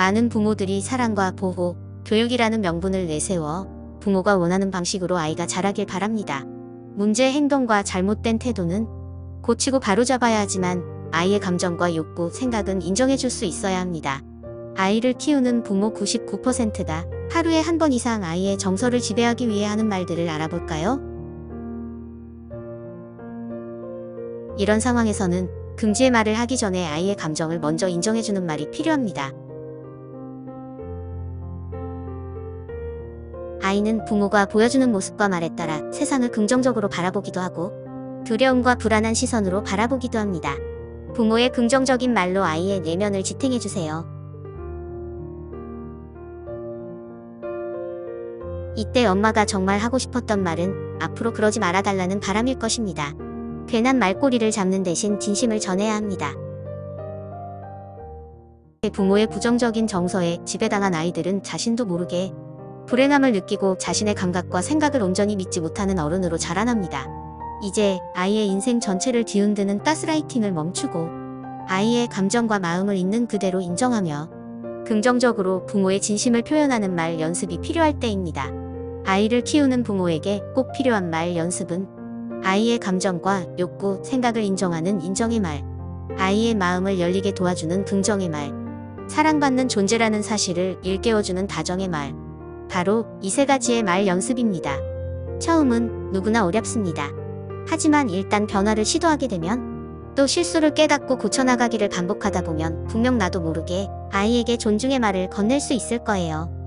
많은 부모들이 사랑과 보호, 교육이라는 명분을 내세워 부모가 원하는 방식으로 아이가 자라길 바랍니다. 문제의 행동과 잘못된 태도는 고치고 바로잡아야 하지만 아이의 감정과 욕구, 생각은 인정해줄 수 있어야 합니다. 아이를 키우는 부모 99%가 하루에 한 번 이상 아이의 정서를 지배하기 위해 하는 말들을 알아볼까요? 이런 상황에서는 금지의 말을 하기 전에 아이의 감정을 먼저 인정해주는 말이 필요합니다. 아이는 부모가 보여주는 모습과 말에 따라 세상을 긍정적으로 바라보기도 하고 두려움과 불안한 시선으로 바라보기도 합니다. 부모의 긍정적인 말로 아이의 내면을 지탱해주세요. 이때 엄마가 정말 하고 싶었던 말은 앞으로 그러지 말아달라는 바람일 것입니다. 괜한 말꼬리를 잡는 대신 진심을 전해야 합니다. 부모의 부정적인 정서에 지배당한 아이들은 자신도 모르게 불행함을 느끼고 자신의 감각과 생각을 온전히 믿지 못하는 어른으로 자라납니다. 이제 아이의 인생 전체를 뒤흔드는 가스라이팅을 멈추고 아이의 감정과 마음을 있는 그대로 인정하며 긍정적으로 부모의 진심을 표현하는 말 연습이 필요할 때입니다. 아이를 키우는 부모에게 꼭 필요한 말 연습은 아이의 감정과 욕구, 생각을 인정하는 인정의 말, 아이의 마음을 열리게 도와주는 긍정의 말, 사랑받는 존재라는 사실을 일깨워주는 다정의 말, 바로 이 세 가지의 말 연습입니다. 처음은 누구나 어렵습니다. 하지만 일단 변화를 시도하게 되면 또 실수를 깨닫고 고쳐나가기를 반복하다 보면 분명 나도 모르게 아이에게 존중의 말을 건넬 수 있을 거예요.